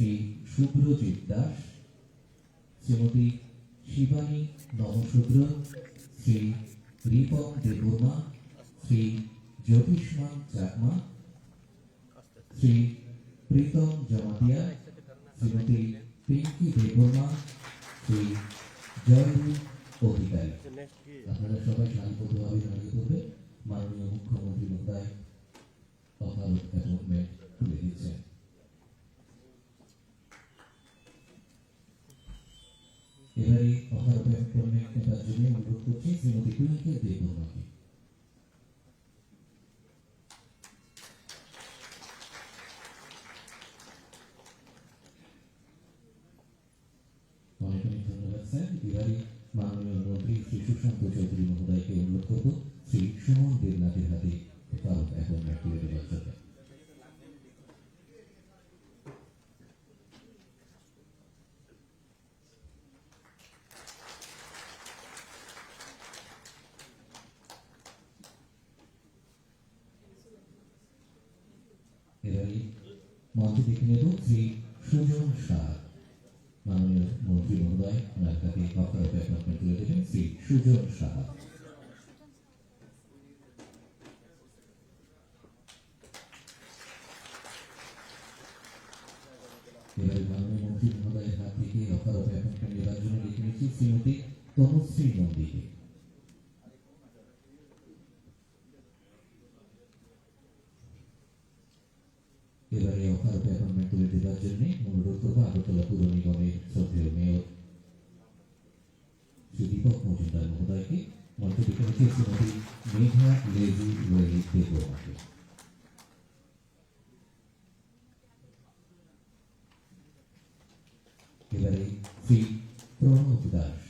শ্রী শুভ্রজিৎ দাস, শ্রীমতী শিবানী নমশূদ্র শ্রী রিপম দেববর্মা, শ্রী জ্যোতিষ্মান চাকমা, শ্রী প্রীতম জমাতিয়া, শ্রীমতী পিঙ্কি দেববর্মা, শ্রী জয়দীপ অধিকারী। আপনারা সবাই শান্তভাবে দাঁড়িয়ে পড়বে মাননীয় মুখ্যমন্ত্রী মহোদয় অকালত অ্যাপয়েন্টমেন্ট তুলে দিচ্ছেন। এবারে অকালত অ্যাপয়েন্টমেন্ট নেবার জন্য অনুরোধ করছি শ্রীমতী পিঙ্কি দেববর্মাকে অনেক অনেক ধন্যবাদ, স্যার। এবারে মাননীয় মন্ত্রী শ্রী সুশান্ত চৌধুরী মহোদয়কে অনুরোধ করব শ্রী সুমন দেবনাথের হাতে কারণ অ্যাপয়েন্টমেন্ট তুলে দেওয়ার জন্য এবারে মঞ্চে দেখে নেব শ্রী সুজন শাহ মাননীয় মন্ত্রী মহোদয়, ওনার কাছে অকারত অ্যাপয়েন্টমেন্ট তুলে দেবেন, শ্রী সুজন শাহ এবারে মাননীয় মন্ত্রী মহোদয়ের হাত থেকে অকারত অ্যাপয়েন্টমেন্ট জন্য লিখে নিচ্ছি, শ্রীমতী তনুশ্রী নন্দীকে এবারে অকারত অ্যাপয়েন্টমেন্ট তুলে দেওয়ার জন্য অনুরোধ করব আগরতলা পুর নিগমের শ্রদ্ধেয় মেয়র শ্রী দীপক মজুমদার মহোদয়কে মঞ্চে ডেকে রেখে শ্রীমতী মেঘা লেজি রোহিত দেববর্মাকে এবারে শ্রী প্রণব দাস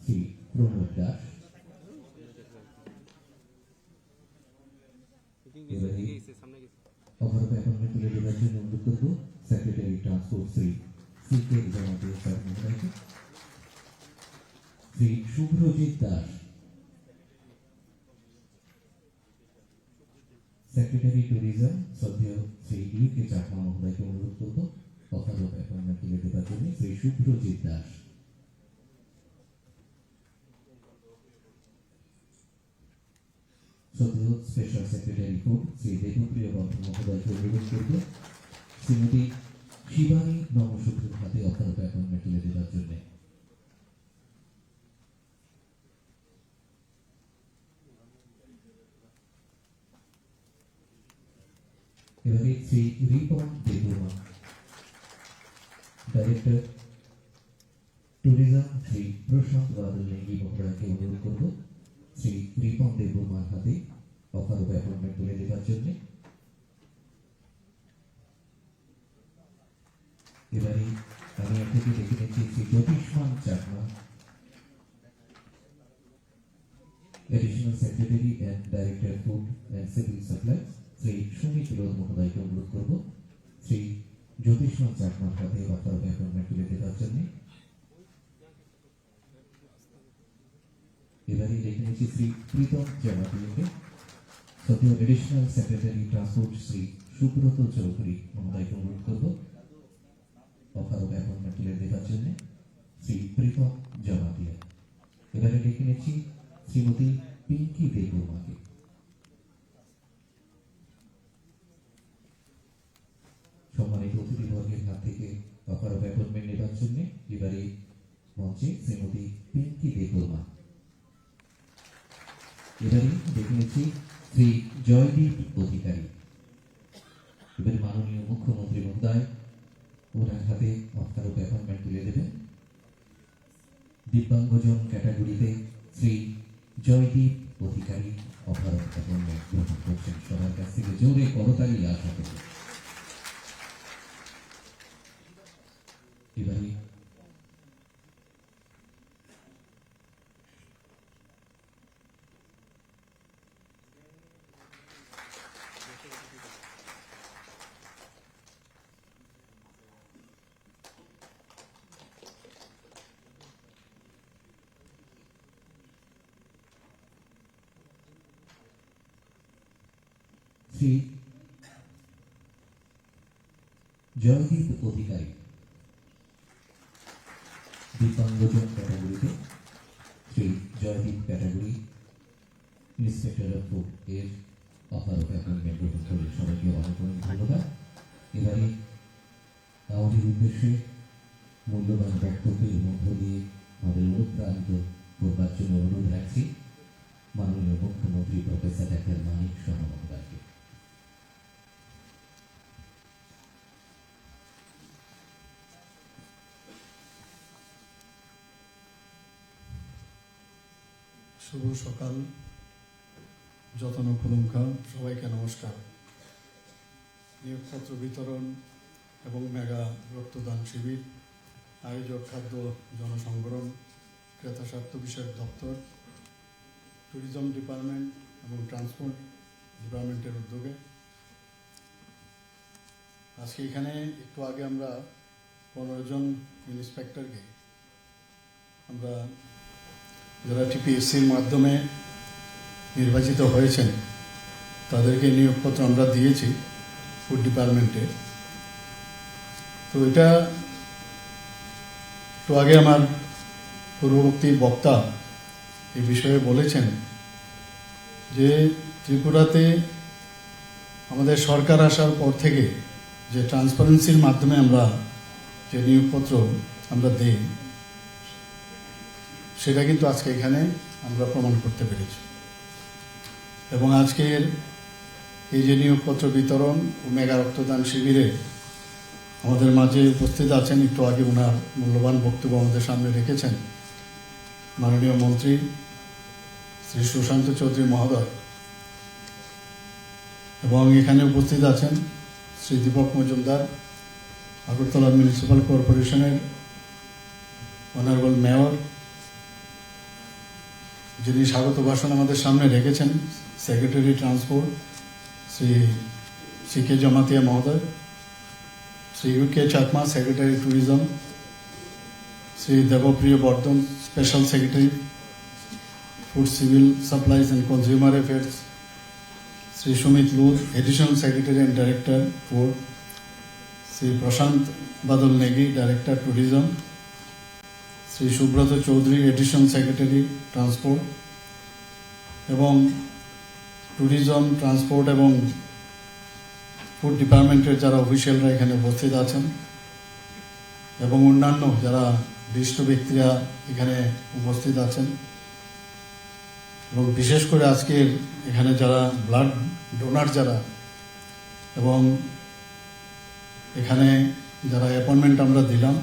শ্রী প্রণব দাস অনুরোধ করব সেক্রেটারি ট্যুরিজম শ্রদ্ধেয় শ্রী ইউ কে চাকমা মহোদয়কে অনুরোধ করব শ্রী শুভ্রজিৎ দাস শ্রদ্ধেয় special secretary court Shri Debapriya অনুরোধ করব। শ্রীমতী শিবানী হাতে অ্যাপয়েন্টমেন্ট তুলে দেওয়ার এবারে শ্রী রিপন দেববর্মা, ডাইরেক্টর ট্যুরিজম শ্রী প্রশান্ত বাদল নেগি অনুরোধ করব। শ্রী রিপন দেববর্মার হাতে অকারত অ্যাপয়েন্টমেন্ট তুলে দেওয়ার জন্য। এবারে আমি আপনাকে ডেকে নিচ্ছি Shri Jyotishman Chakma. Additional secretary and director food and civil supply Shri Sumit Rodh মহোদয়কে অনুরোধ করব। শ্রী জ্যোতিষ্মান চাকমার হাতে অকারত অ্যাপয়েন্টমেন্ট তুলে দেওয়ার জন্য। এবারে ডেকে নিচ্ছি শ্রী প্রীতম জমাতিকে সদ্য additional secretary transport Shri Subrata Chowdhury মহোদয়কে অনুরোধ করব অকারত অ্যাপয়েন্টমেন্ট তুলে দেওয়ার জন্য শ্রী প্রীতম জমাতিয়া এবারে ডেকে নিচ্ছি শ্রীমতী পিঙ্কি দেববর্মাকে সম্মানিত অতিথিবর্গের হাত থেকে অকারত অ্যাপয়েন্টমেন্ট নেবার জন্য এবারে মঞ্চে শ্রীমতী পিঙ্কি দেববর্মা এবারে দেখে নিচ্ছি শ্রী জয়দীপ অধিকারী। এবারে মাননীয় মুখ্যমন্ত্রী মহোদয়, ওনার হাতে অফকারক অ্যাপয়েন্টমেন্ট তুলে দেবেন। দিব্যাঙ্গজন ক্যাটাগরিতে শ্রী জয়দীপ অধিকারী অফারক অ্যাপয়েন্টমেন্ট গ্রহণ করছেন। সবার কাছ থেকে জোরে করতালি আশা করি এবারে শ্রী জয়দীপ অধিকারী। দিব্যাঙ্গজন ক্যাটাগরিতে Shri Joydeep category inspector of এর অপারক অ্যাপয়েন্টমেন্ট গ্রহণ করে সবাইকে অনেক অনেক ধন্যবাদ। এবারে আমাদের উদ্দেশ্যে মূল্যবান বক্তব্যের মধ্য দিয়ে আমাদের অনুপ্রাণিত শুভ সকাল, যতন কুলুঙ্কা। সবাইকে নমস্কার। নিয়োগপত্র বিতরণ এবং মেগা রক্তদান শিবির, আয়োজক খাদ্য জনসংগ্রহ ক্রেতা স্বার্থ বিষয়ক দপ্তর ট্যুরিজম ডিপার্টমেন্ট এবং ট্রান্সপোর্ট ডিপার্টমেন্টের উদ্যোগে। আজকে এখানে একটু আগে আমরা পনেরো জন ইন্সপেক্টরকে আমরা যারা টিপিএসসির মাধ্যমে নির্বাচিত হয়েছেন, তাদেরকে নিয়োগপত্র আমরা দিয়েছি ফুড ডিপার্টমেন্টে তো এটা একটু আগে আমার পূর্ববর্তী বক্তা এ বিষয়ে বলেছেন যে ত্রিপুরাতে আমাদের সরকার আসার পর থেকে যে ট্রান্সপারেন্সির মাধ্যমে আমরা যে নিয়োগপত্র আমরা দিই সেটা কিন্তু আজকে এখানে আমরা প্রমাণ করতে পেরেছি। এবং আজকের এই যে নিয়োগপত্র বিতরণ ও মেগা রক্তদান শিবিরে আমাদের মাঝে উপস্থিত আছেন, একটু আগে ওনার মূল্যবান বক্তব্য আমাদের সামনে রেখেছেন মাননীয় মন্ত্রী শ্রী সুশান্ত চৌধুরী মহোদয়। এবং এখানে উপস্থিত আছেন শ্রী দীপক মজুমদার, আগরতলা মিউনিসিপ্যাল কর্পোরেশনের অনারেবল মেয়র যিনি স্বাগত ভাষণ আমাদের সামনে রেখেছেন secretary transport Shri C K Jamatia মহোদয় Shri U K Chakma secretary tourism Shri Debapriya Bardhan special secretary food civil supplies and consumer affairs Shri Sumit Lur additional secretary and director food Shri Prashant Badal Negi director tourism Shri Subrata Chowdhury addition secretary transport এবং tourism transport এবং food ডিপার্টমেন্টের যারা অফিসিয়ালরা এখানে উপস্থিত আছেন এবং অন্যান্য যারা বিশিষ্ট ব্যক্তিরা এখানে উপস্থিত আছেন এবং বিশেষ করে আজকের এখানে যারা ব্লাড ডোনার যারা এবং এখানে যারা অ্যাপয়েন্টমেন্ট আমরা দিলাম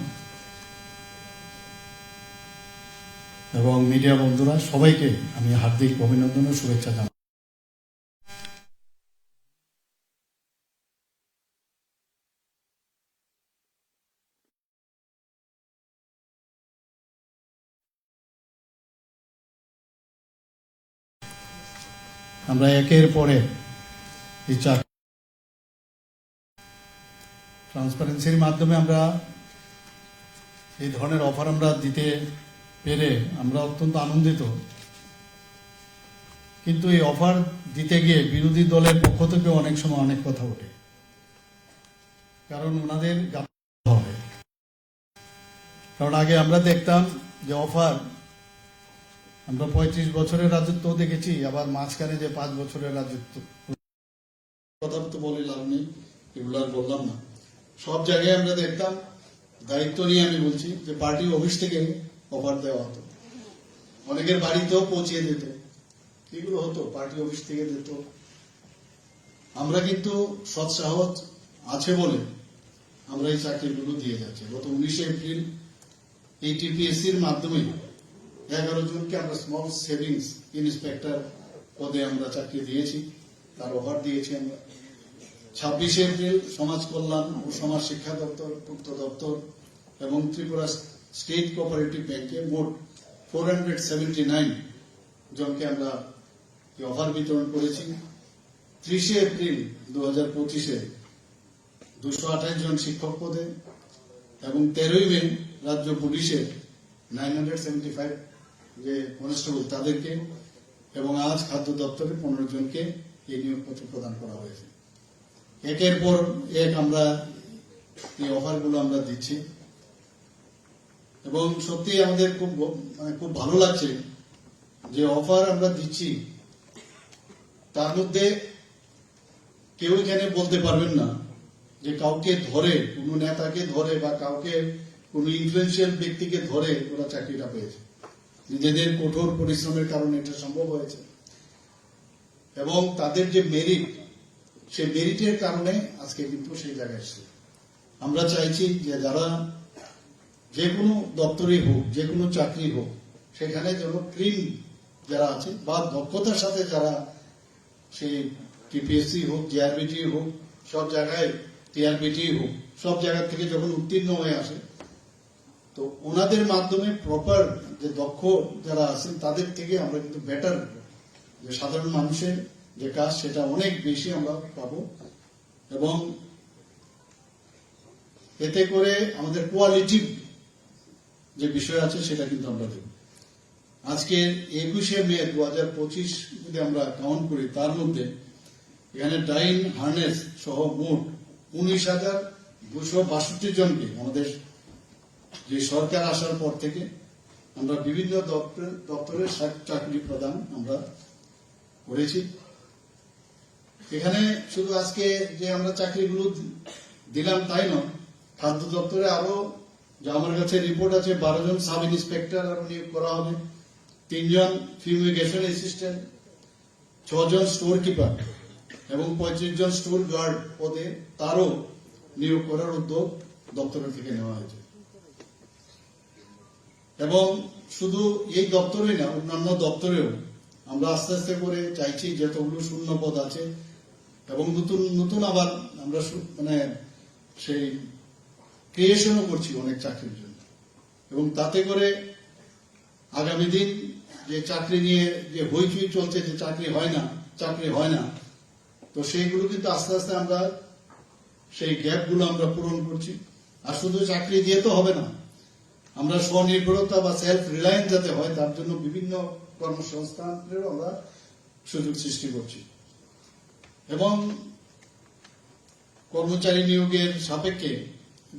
এবং মিডিয়া বন্ধুরা, সবাইকে আমি হার্দিক অভিনন্দন ও শুভেচ্ছা জানাই। আমরা একের পরে এই চার ট্রান্সপারেন্সির মাধ্যমে আমরা এই ধরনের অফার আমরা দিতে পেরে আমরা অত্যন্ত আনন্দিত। কিন্তু এই অফার দিতে গিয়ে বিরোধী দলের পক্ষ থেকে অনেক সময় অনেক কথা ওঠে। কারণ ওনাদের হবে কারণ আগে আমরা দেখতাম যে অফার, আমরা পঁয়ত্রিশ বছরের রাজত্ব দেখেছি, আবার মাঝখানে যে পাঁচ বছরের রাজত্ব। কথা তো বলে, লাভ নেই, এগুলো আর বললাম না। সব জায়গায় আমরা দেখতাম, দায়িত্ব নিয়ে আমি বলছি যে পার্টি অফিস থেকে অফার দেওয়া হতো। অনেকের বাড়িতেও পৌঁছিয়ে দিত। এগুলো হতো, পার্টি অফিস থেকে দিত। আমরা কিন্তু সৎ সাহস আছে বলে আমরা এই চাকরিগুলো দিয়ে যাচ্ছি। গত উনিশে এপ্রিল এই টিপিএসসির মাধ্যমে এগারো জনকে আমরা স্মল সেভিংস ইন্সপেক্টর পদে আমরা চাকরি দিয়েছি। তার অফার দিয়েছি আমরা। ছাব্বিশে এপ্রিল সমাজ কল্যাণ ও সমাজ শিক্ষা দপ্তর পূর্ত দপ্তর এবং ত্রিপুরা স্টেট কোঅপারেটিভ ব্যাংকে মোট ফোর হান্ড্রেড সেভেন্টি নাইন জনকে আমরা অফার বিতরণ করেছি। ত্রিশে এপ্রিল দু হাজার পঁচিশে দুশো আঠাশ জন শিক্ষক পদে এবং তেরোই মে রাজ্য পুলিশের নাইন হান্ড্রেড সেভেন্টি ফাইভ যে কনস্টেবল তাদেরকে এবং আজ খাদ্য দপ্তরে পনেরো জনকে এই নিয়োগপত্র প্রদান করা হয়েছে। একের পর এক আমরা এই অফারগুলো আমরা দিচ্ছি। এবং সত্যি আমাদের খুব মানে খুব ভালো লাগছে যে অফার আমরা দিচ্ছি, তার মধ্যে কেউ এখানে বলতে পারবেন না যে কাউকে ধরে, কোনো নেতাকে ধরে বা কাউকে কোনো ইনফ্লুয়েন্সিয়াল ব্যক্তিকে ধরে ওরা চাকরিটা পেয়েছে। নিজেদের কঠোর পরিশ্রমের কারণে এটা সম্ভব হয়েছে। এবং তাদের যে মেরিট সেই মেরিটের কারণে আজকে কিন্তু সেই জায়গায় এসেছে। আমরা চাইছি যে যারা যে কোনো দপ্তরে হোক যে কোনো চাকরি হোক, সেখানে যেন ক্রিম যারা আছে বা দক্ষতার সাথে যারা সেই টিপিএসসি হোক জিআরবিটি হোক, সব জায়গায় টিআরবিটি হোক, সব জায়গা থেকে যখন উত্তীর্ণ হয়ে আসে, তো ওনাদের মাধ্যমে প্রপার যে দক্ষ যারা আছেন, তাদের থেকে আমরা কিন্তু বেটার যে সাধারণ মানুষের যে কাজ, সেটা অনেক বেশি আমরা পাবো। এবং এতে করে আমাদের কোয়ালিটি যে বিষয় আছে সেটা কিন্তু আমরা দেব আজকে একুশে মে দু হাজার পঁচিশ যদি আমরা কাউন্ট করি, তার মধ্যে এখানে ডাইন হার্নেস সহ মোট উনিশ হাজার দুশো বাষট্টি জনকে আমাদের যে সরকার আসার পর থেকে আমরা বিভিন্ন দপ্তর, দপ্তরের চাকরি প্রদান আমরা করেছি। এখানে শুধু আজকে যে আমরা চাকরিগুলো দিলাম তাই নয়, খাদ্য দপ্তরে আরও যে আমার কাছে রিপোর্ট আছে, বারো জন সাব ইন্সপেক্টর নিয়োগ করা হবে। তিনজন ফিউমিগেশন অ্যাসিস্ট্যান্ট ছজন স্টোর কিপার এবং পঁয়ত্রিশ জন স্টোর গার্ড পদে তারও নিয়োগ করার উদ্যোগ দপ্তরের থেকে নেওয়া হয়েছে। এবং শুধু এই দপ্তরে না, অন্যান্য দপ্তরেও আমরা আস্তে আস্তে করে চাইছি যতগুলো শূন্য পদ আছে এবং নতুন নতুন আবার আমরা মানে সেই ক্রিয়েশনও করছি অনেক চাকরির জন্য। এবং তাতে করে আগামী দিন যে চাকরি নিয়ে যে হইচই চলছে, যে চাকরি হয় না, চাকরি হয় না, তো সেইগুলো কিন্তু আস্তে আস্তে আমরা সেই গ্যাপগুলো আমরা পূরণ করছি। আর শুধু চাকরি দিয়ে তো হবে না, আমরা স্বনির্ভরতা বা সেলফ রিলায়েন্স যাতে হয়, তার জন্য বিভিন্ন কর্মসংস্থানের আমরা সুযোগ সৃষ্টি করছি। এবং কর্মচারী নিয়োগের সাপেক্ষে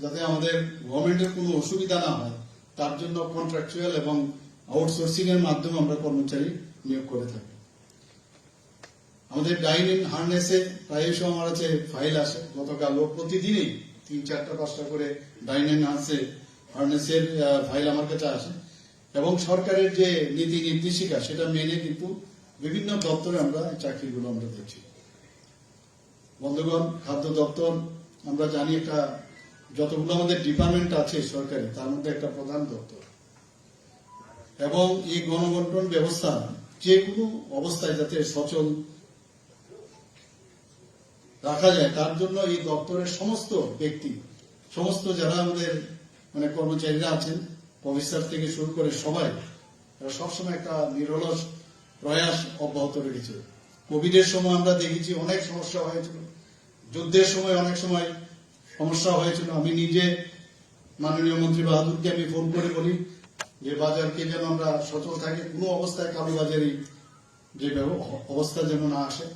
যাতে আমাদের গভর্নমেন্টের কোনো অসুবিধা না হয়, তার জন্য কন্ট্রাকচুয়াল এবং আউটসোর্সিং এর মাধ্যমে আমরা কর্মচারী নিয়োগ করে থাকি। আমাদের ডাইন ইন হার্নেসে প্রায়শ আমার কাছে ফাইল আসে। গতকালও প্রতিদিনই তিন চারটা, পাঁচটা করে ডাইন ইন হার্নেসে হার্নেসের ফাইল আমার কাছে আসে। এবং সরকারের যে নীতি নির্দেশিকা, সেটা মেনে কিন্তু বিভিন্ন দপ্তরে আমরা চাকরিগুলো আমরা দেখছি। বন্ধুগণ, খাদ্য দপ্তর, আমরা জানি একটা যতগুলো আমাদের ডিপার্টমেন্ট আছে সরকারি, তার মধ্যে একটা প্রধান দপ্তর। এবং এই গণবন্টন ব্যবস্থা যে কোনো অবস্থায় যাতে সচল রাখা যায়, তার জন্য এই দপ্তরের সমস্ত ব্যক্তি, সমস্ত যারা আমাদের মানে কর্মচারীরা আছেন, অফিসার থেকে শুরু করে সবাই সবসময় একটা নিরলস প্রয়াস অব্যাহত রেখেছে। কোভিডের সময় আমরা দেখেছি অনেক সমস্যা হয়েছিল, যুদ্ধের সময় অনেক সময় সমস্যা হয়েছিল। আমি নিজে মাননীয় মন্ত্রী বাহাদুরকে আমি ফোন করে বলি যে, বাজারকে যেন আমরা সচল থাকি, কোনো অবস্থায় কালোবাজারি যে অবস্থা যেন না আসে।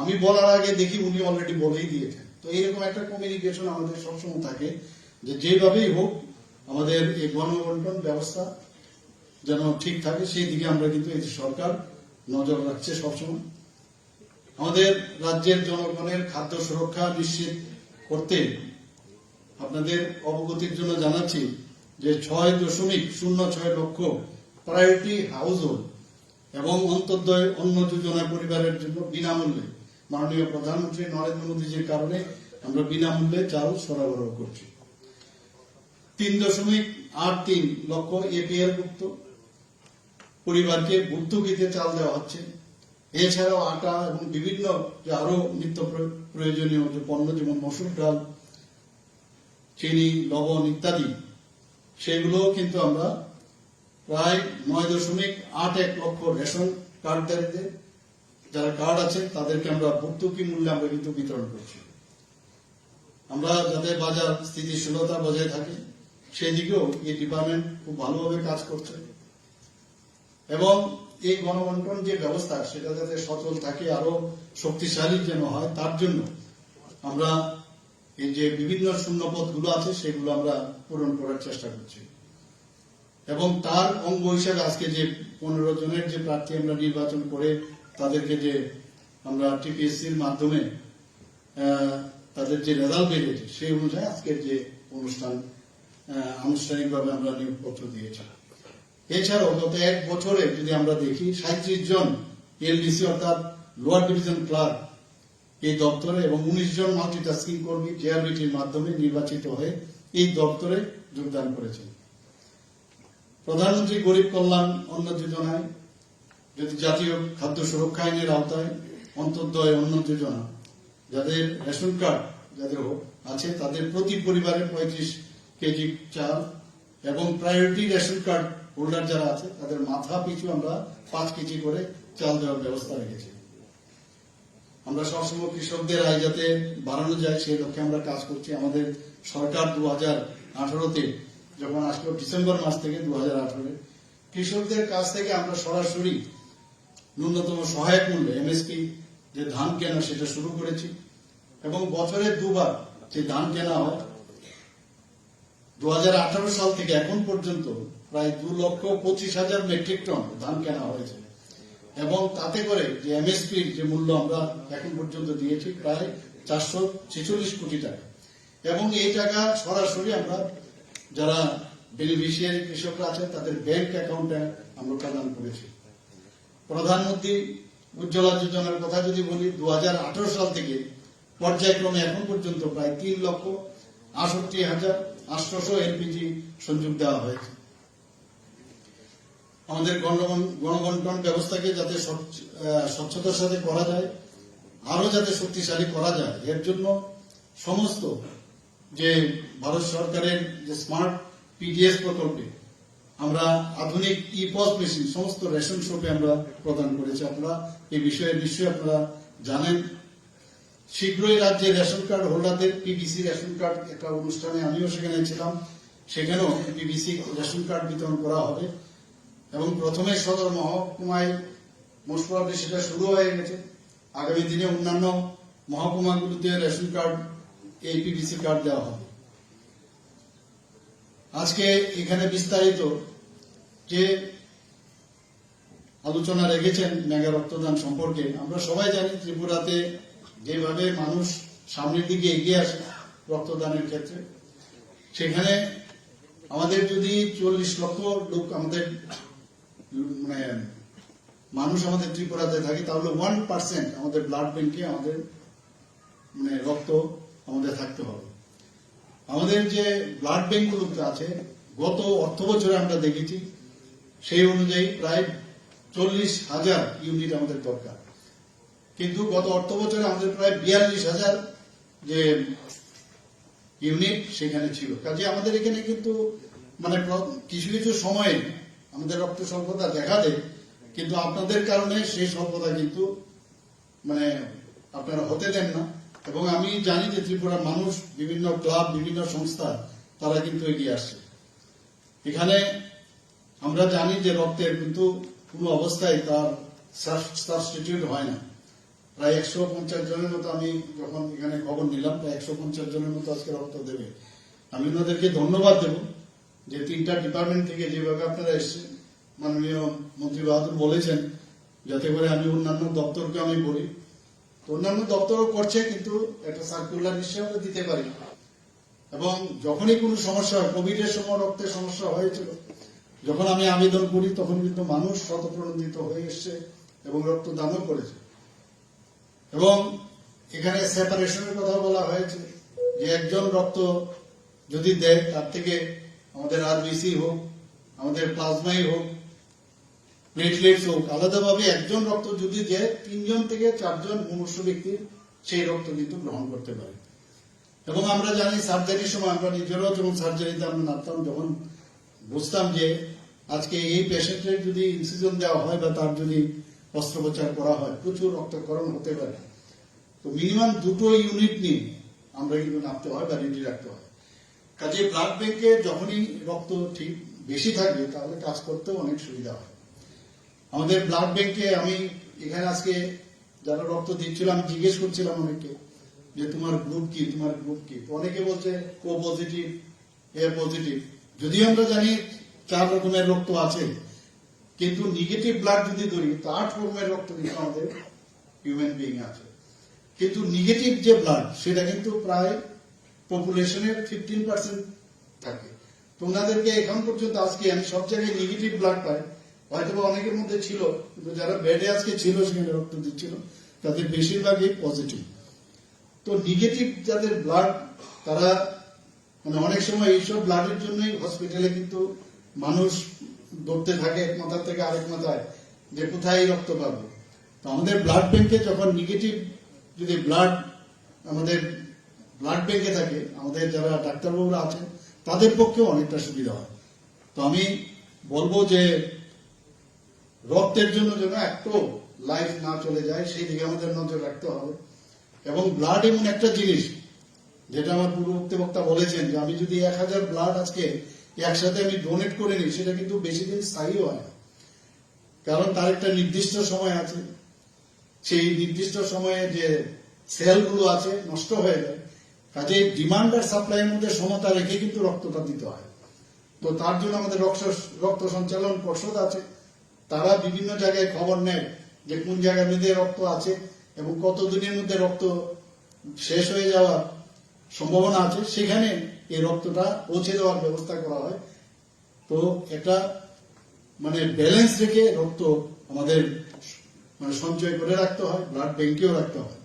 আমি বলার আগে দেখি উনি অলরেডি বলেই দিয়েছেন। তো এইরকম একটা কমিউনিকেশন আমাদের সবসময় থাকে যে, যেভাবেই হোক, আমাদের এই গণবন্টন ব্যবস্থা যেন ঠিক থাকে, সেই দিকে আমরা কিন্তু এই সরকার নজর রাখছে সবসময়। আমাদের রাজ্যের জনগণের খাদ্য সুরক্ষা নিশ্চিত করতে আপনাদের অবগতির জন্য জানাচ্ছি যে ছয় দশমিক শূন্য ছয় লক্ষ প্রায়োরিটি হাউস এবং অন্তর্দয় অন্ন যোজনা পরিবারের জন্য বিনামূল্যে মাননীয় প্রধানমন্ত্রী নরেন্দ্র মোদীজির কারণে আমরা বিনামূল্যে চাল সরবরাহ করছি। তিন দশমিক আট তিন লক্ষ এপিএল ভুক্ত পরিবারকে ভর্তুকিতে চাল দেওয়া হচ্ছে। এছাড়াও আটা এবং বিভিন্ন যে আরও নিত্য প্র- প্রয়োজনীয় যে পণ্য, যেমন মসুর ডাল চিনি, লবণ ইত্যাদি। সেগুলো কিন্তু আমরা প্রায় নয় দশমিক আট এক লক্ষ রেশন কার্ডধারীদের যারা কার্ড আছে, তাদেরকে আমরা ভর্তুকি মূল্যে আমরা কিন্তু বিতরণ করছি। আমরা যাতে বাজার স্থিতিশীলতা বজায় থাকে সেদিকেও এই ডিপার্টমেন্ট খুব ভালোভাবে কাজ করছে। এবং এই গণবন্টন যে ব্যবস্থা, সেটা যাতে সচল থাকে আরও শক্তিশালী যেন হয়, তার জন্য আমরা এই যে বিভিন্ন শূন্যপদগুলো আছে, সেগুলো আমরা পূরণ করার চেষ্টা করছি। এবং তার অঙ্গ হিসেবে আজকে যে পনেরো জনের যে প্রার্থী আমরা নির্বাচন করে, তাদেরকে যে আমরা টিপিএসসির মাধ্যমে তাদের যে রেজাল্ট বেরিয়েছে সেই অনুযায়ী আজকের যে অনুষ্ঠান আনুষ্ঠানিকভাবে আমরা নিয়োগপত্র দিয়েছি। এছাড়াও গত এক বছরে যদি আমরা দেখি সাঁত্রিশ জন এলডিসি অর্থাৎ লোয়ার ডিভিশন ক্লার্ক এই দপ্তরে এবং উনিশ জন মাল্টিটাস্কিং কর্মী জেআরবিটির মাধ্যমে নির্বাচিত হয়ে এই দপ্তরে যোগদান করেছেন। প্রধানমন্ত্রী গরিব কল্যাণ অন্ন যোজনায় যদি জাতীয় খাদ্য সুরক্ষা আইনের আওতায় অন্তর্দয় অন্ন যোজনা, যাদের রেশন কার্ড যাদের আছে, তাদের প্রতি পরিবারে পঁয়ত্রিশ কেজি চাল এবং প্রায়োরিটি রেশন কার্ড হোল্ডার যারা আছে, তাদের মাথা পিছু আমরা পাঁচ কেজি করে চাল দেওয়ার ব্যবস্থা রেখেছি। আমরা সবসময় কৃষকদের আয় যাতে বাড়ানো যায়, সেই লক্ষ্যে আমরা কাজ করছি। আমাদের সরকার দু হাজার আঠারোতে যখন আসলো, ডিসেম্বর মাস থেকে দু হাজার আঠারো কৃষকদের কাছ থেকে আমরা সরাসরি ন্যূনতম সহায়ক মূল্য এমএসপি যে ধান কেনা, সেটা শুরু করেছি। এবং বছরে দুবার যে ধান কেনা হয় দু হাজার আঠারো সাল থেকে এখন পর্যন্ত প্রায় দু লক্ষ পঁচিশ হাজার মেট্রিক টন ধান কেনা হয়েছে। এবং তাতে করে যে এমএসপির যে মূল্য আমরা এখন পর্যন্ত দিয়েছি প্রায় চারশো ছেচল্লিশ কোটি টাকা। এবং এই টাকা সরাসরি আমরা যারা বেনিফিশিয়ারি কৃষকরা আছেন, তাদের ব্যাংক অ্যাকাউন্টে আমরা প্রদান করেছি। প্রধানমন্ত্রী উজ্জ্বলা যোজনার কথা যদি বলি দু হাজার আঠারো সাল থেকে পর্যায়ক্রমে এখন পর্যন্ত প্রায় তিন লক্ষ আষট্টি হাজার আটশোশো এলপিজি সংযোগ দেওয়া হয়েছে। আমাদের গণবন- গণবন্টন ব্যবস্থাকে যাতে স্বচ্ছ- স্বচ্ছতার সাথে করা যায় আরও যাতে শক্তিশালী করা যায়, এর জন্য সমস্ত যে ভারত সরকারের যে স্মার্ট পিডিএস প্রকল্পে আমরা আধুনিক ই পস মেশিন, সমস্ত রেশন শপে আমরা প্রদান করেছি। আপনারা এই বিষয়ে নিশ্চয়ই আপনারা জানেন। শীঘ্রই রাজ্যে রেশন কার্ড হোল্ডারদের পিবিসি রেশন কার্ড একটা অনুষ্ঠানে আমিও সেখানে ছিলাম। সেখানেও পিবিসি রেশন কার্ড বিতরণ করা হবে। এবং প্রথমে সদর মহকুমায় মোস্ট সেটা শুরু হয়ে গেছে। আগামী দিনে অন্যান্য মহকুমাগুলিতে রেশন কার্ড এই পিবিসি কার্ড দেওয়া হবে। আজকে এখানে বিস্তারিত যে আলোচনা রেখেছেন মেগা রক্তদান সম্পর্কে, আমরা সবাই জানি ত্রিপুরাতে যেভাবে মানুষ সামনের দিকে এগিয়ে আসে রক্তদানের ক্ষেত্রে, সেখানে আমাদের যদি চল্লিশ লক্ষ লোক আমাদের মানে মানুষ আমাদের ত্রিপুরাতে থাকে, তাহলে ওয়ান পার্সেন্ট আমাদের ব্লাড ব্যাংকে আমাদের মানে রক্ত আমাদের থাকতে হবে। আমাদের যে ব্লাড ব্যাংকগুলো আছে, গত অর্থ বছরে আমরা দেখেছি, সেই অনুযায়ী প্রায় চল্লিশ হাজার ইউনিট আমাদের দরকার। কিন্তু গত অর্থ বছরে আমাদের প্রায় বিয়াল্লিশ হাজার যে ইউনিট সেখানে ছিল। কাজে আমাদের এখানে কিন্তু মানে কিছু কিছু সময়ে আমাদের রক্ত স্বল্পতা দেখা দেয় কিন্তু আপনাদের কারণে সেই স্বল্পতা কিন্তু মানে আপনারা হতে দেন না। এবং আমি জানি যে ত্রিপুরার মানুষ, বিভিন্ন ক্লাব, বিভিন্ন সংস্থা, তারা কিন্তু এগিয়ে আসছে। এখানে আমরা জানি যে রক্তের কিন্তু কোনো অবস্থায় তার সাবস্টিটিউট হয় না। প্রায় একশো পঞ্চাশ জনের মতো আমি যখন এখানে খবর নিলাম, প্রায় একশো পঞ্চাশ জনের মতো আজকে রক্ত দেবে। আমি ওনাদেরকে ধন্যবাদ দেব। যে তিনটা ডিপার্টমেন্ট থেকে যেভাবে আপনারা এসেছেন, মাননীয় মন্ত্রী বাহাদুর বলেছেন, যাতে করে আমি অন্যান্য দপ্তরকে আমি বলি। তো অন্যান্য দপ্তরও করছে, কিন্তু একটা সার্কুলার নিশ্চয়ই আমরা দিতে পারি এবং যখনই কোনো সমস্যা হয় কোভিড এর সময় রক্তের সমস্যা হয়েছিল, যখন আমি আবেদন করি, তখন কিন্তু মানুষ শতপ্রণোদিত হয়ে এসছে এবং রক্তদানও করেছে। এবং এখানে সেপারেশনের কথা বলা হয়েছে যে একজন রক্ত যদি দেয়, তার থেকে আমাদের আরবিসি হোক, আমাদের প্লাজমাই হোক প্লেটলেটস হোক, আলাদাভাবে একজন রক্ত যদি দেয় তিনজন থেকে চারজন মুমূর্ষ ব্যক্তি সেই রক্ত কিন্তু গ্রহণ করতে পারে। এবং আমরা জানি সার্জারির সময় আমরা নিজেরাও যখন সার্জারিতে আমরা নামতাম, যখন বুঝতাম যে আজকে এই পেশেন্টের যদি ইনসিজন দেওয়া হয় বা তার যদি অস্ত্রোপচার করা হয়, প্রচুর রক্তকরণ হতে পারে। তো মিনিমাম দুটো ইউনিট নিয়ে আমরা কিন্তু নামতে হয় বা রেডি রাখতে হয়। কাজে ব্লাড ব্যাংকে যখনই রক্ত ঠিক বেশি থাকবে, তাহলে কাজ করতেও অনেক সুবিধা হয়। আমাদের ব্লাড ব্যাংকে আমি এখানে আজকে যারা রক্ত দিচ্ছিল, আমি জিজ্ঞেস করছিলাম অনেককে যে, তোমার গ্রুপ কি? তোমার গ্রুপ কি? অনেকে বলছে ও পজিটিভ এ পজিটিভ যদিও আমরা জানি চার রকমের রক্ত আছে, কিন্তু নেগেটিভ ব্লাড যদি ধরি, তো আট রকমের রক্ত কিন্তু আমাদের হিউম্যান বিং আছে। কিন্তু নেগেটিভ যে ব্লাড সেটা কিন্তু প্রায় পপুলেশনের ফিফটিন পার্সেন্ট থাকে। তো ওনাদেরকে এখন পর্যন্ত আজকে আমি সব জায়গায় নেগেটিভ ব্লাড পাই। হয়তো অনেকের মধ্যে ছিল, কিন্তু যারা বেডে আজকে ছিল, সেখানে রক্ত দিচ্ছিল, তাদের বেশিরভাগই পজিটিভ তো নেগেটিভ যাদের ব্লাড তারা মানে অনেক সময় এইসব ব্লাডের জন্যই হসপিটালে কিন্তু মানুষ দৌড়তে থাকে, এক মাথা থেকে আরেক মাথায়, যে কোথায় রক্ত পাবো। তো আমাদের ব্লাড ব্যাংকে যখন নেগেটিভ যদি ব্লাড আমাদের ব্লাড ব্যাংকে থাকে, আমাদের যারা ডাক্তারবাবুরা আছেন, তাদের পক্ষেও অনেকটা সুবিধা হয়। তো আমি বলব যে রক্তের জন্য যেন একটু লাইফ না চলে যায়, সেই দিকে আমাদের নজর রাখতে হবে। এবং ব্লাড এমন একটা জিনিস, যেটা আমার পূর্ব বক্তা বলেছেন যে আমি যদি এক হাজার ব্লাড আজকে একসাথে আমি ডোনেট করে নিই, সেটা কিন্তু বেশি দিন স্থায়ী হয় না। কারণ তার একটা নির্দিষ্ট সময় আছে। সেই নির্দিষ্ট সময়ে যে সেলগুলো আছে, নষ্ট হয়ে যায়। কাজে ডিমান্ড আর সাপ্লাইয়ের মধ্যে সমতা রেখে কিন্তু রক্তটা দিতে হয়। তো তার জন্য আমাদের রক্ত রক্ত সঞ্চালন পর্ষদ আছে। তারা বিভিন্ন জায়গায় খবর নেয় যে কোন জায়গার মধ্যে রক্ত আছে এবং কত দিনের মধ্যে রক্ত শেষ হয়ে যাওয়ার সম্ভাবনা আছে, সেখানে এই রক্তটা পৌঁছে দেওয়ার ব্যবস্থা করা হয়। তো একটা মানে ব্যালেন্স রেখে রক্ত আমাদের মানে সঞ্চয় করে রাখতে হয় ব্লাড ব্যাংকেও রাখতে হয়।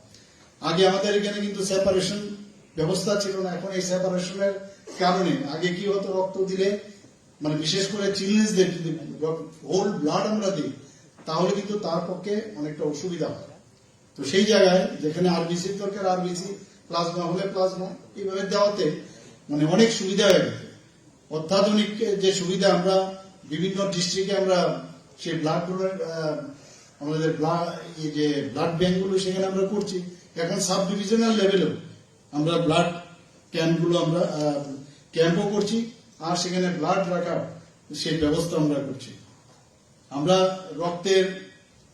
আগে আমাদের এখানে কিন্তু সেপারেশন ব্যবস্থা ছিল না। এখন এই সেপারেশনের কারণে। আগে কি হতো, রক্ত দিলে? মানে বিশেষ করে চিলড্রেন্সদের যদি হোল ব্লাড আমরা দিই, তাহলে কিন্তু তার পক্ষে অনেকটা অসুবিধা হয়। তো সেই জায়গায় যেখানে আরবিসি দরকার আরবিসি প্লাজমা হলে প্লাজমা এইভাবে দেওয়াতে মানে অনেক সুবিধা হয়ে গেছে। অত্যাধুনিক যে সুবিধা আমরা বিভিন্ন ডিস্ট্রিক্টে আমরা সেই ব্লাড আমাদের ব্লাড যে ব্লাড ব্যাংকগুলো সেখানে আমরা করছি। এখন সাব ডিভিশনাল লেভেলেও আমরা ব্লাড ক্যাম্পগুলো আমরা ক্যাম্পও করছি, আর সেখানে ব্লাড রাখার সেই ব্যবস্থা আমরা করছি। আমরা রক্তের,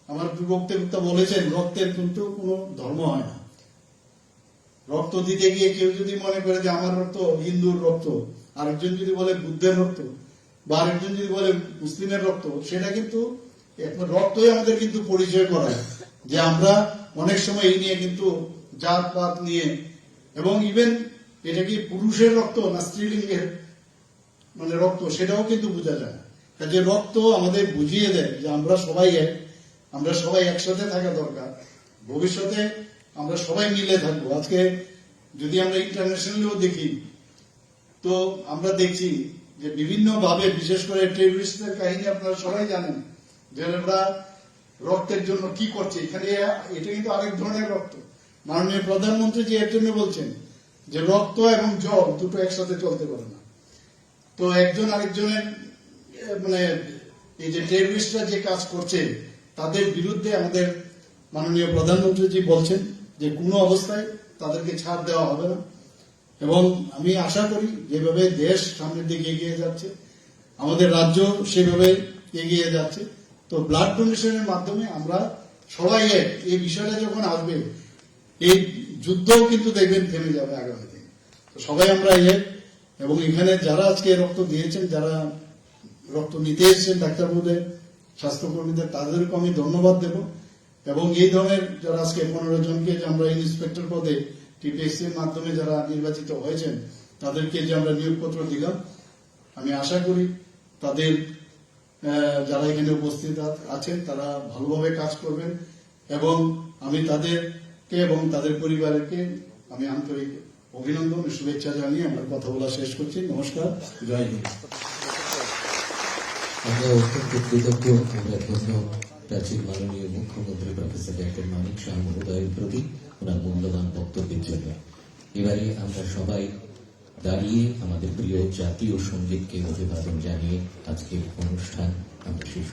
আমার বক্তব্য বলেছেন, রক্তের কিন্তু কোনো ধর্ম হয় না। রক্ত দিতে গিয়ে কেউ যদি মনে করে যে আমার রক্ত হিন্দুর রক্ত, আরেকজন যদি বলে বুদ্ধের রক্ত, বা আরেকজন যদি বলে মুসলিমের রক্ত, সেটা কিন্তু রক্তই আমাদের কিন্তু পরিচয় করায় যে আমরা অনেক সময় এই নিয়ে কিন্তু জাত পাত নিয়ে এবং ইভেন এটা কি পুরুষের রক্ত না স্ত্রীলিঙ্গের মানে রক্ত, সেটাও কিন্তু বোঝা যায়। কাজে রক্ত আমাদের বুঝিয়ে দেয় যে আমরা সবাই এক, আমরা সবাই একসাথে থাকা দরকার, ভবিষ্যতে আমরা সবাই মিলে থাকব। আজকে যদি আমরা ইন্টারন্যাশনালিও দেখি, তো আমরা দেখছি যে বিভিন্ন ভাবে বিশেষ করে টেররিস্টদের কাহিনী আপনারা সবাই জানেন, যে আমরা রক্তের জন্য কি করছে। এখানে এটা কিন্তু আরেক ধরনের রক্ত। মাননীয় প্রধানমন্ত্রী যে এর জন্য বলছেন যে রক্ত এবং জল দুটো একসাথে চলতে পারে না। তো একজন আরেকজনের মানে এই যে টেররিস্টরা যে কাজ করছে, তাদের বিরুদ্ধে আমাদের মাননীয় প্রধানমন্ত্রীজি বলছেন যে কোনো অবস্থায় তাদেরকে ছাড় দেওয়া হবে না। এবং আমি আশা করি যেভাবে দেশ সামনের দিকে এগিয়ে যাচ্ছে, আমাদের রাজ্য সেভাবে এগিয়ে যাচ্ছে, তো ব্লাড ডোনেশনের মাধ্যমে আমরা সবাই এক। এই বিষয়টা যখন আসবে এই যুদ্ধও কিন্তু দেখবেন থেমে যাবে আগামী দিনে তো সবাই আমরা এক এবং এখানে যারা আজকে রক্ত দিয়েছেন, যারা রক্ত নিতে এসেছেন ডাক্তারবাবুদের, স্বাস্থ্যকর্মীদের তাদেরকে আমি ধন্যবাদ দেব। এবং এই ধরনের যারা আজকে পনেরো জনকে যে আমরা ইন্সপেক্টর পদে টিপিএসসি এর মাধ্যমে যারা নির্বাচিত হয়েছেন, তাদেরকে যে আমরা নিয়োগপত্র দিলাম, আমি আশা করি তাদের যারা এখানে উপস্থিত আছেন, তারা ভালোভাবে কাজ করবেন। এবং আমি তাদেরকে এবং তাদের পরিবারকে আমি আন্তরিক অভিনন্দন শুভেচ্ছা জানিয়ে আমার কথা বলা শেষ করছি। নমস্কার, জয় হিন্দ। আমরা অত্যন্ত কৃতজ্ঞ আমরা ধন্য রাজ্যের মাননীয় মুখ্যমন্ত্রী প্রফেসর ডক্টর মানিক শাহ মহোদয়ের প্রতি ওনার মূল্যবান বক্তব্যের জন্য। এবারে আমরা সবাই দাঁড়িয়ে আমাদের প্রিয় জাতীয় সঙ্গীতকে অভিবাদন জানিয়ে আজকের অনুষ্ঠান আমরা শেষ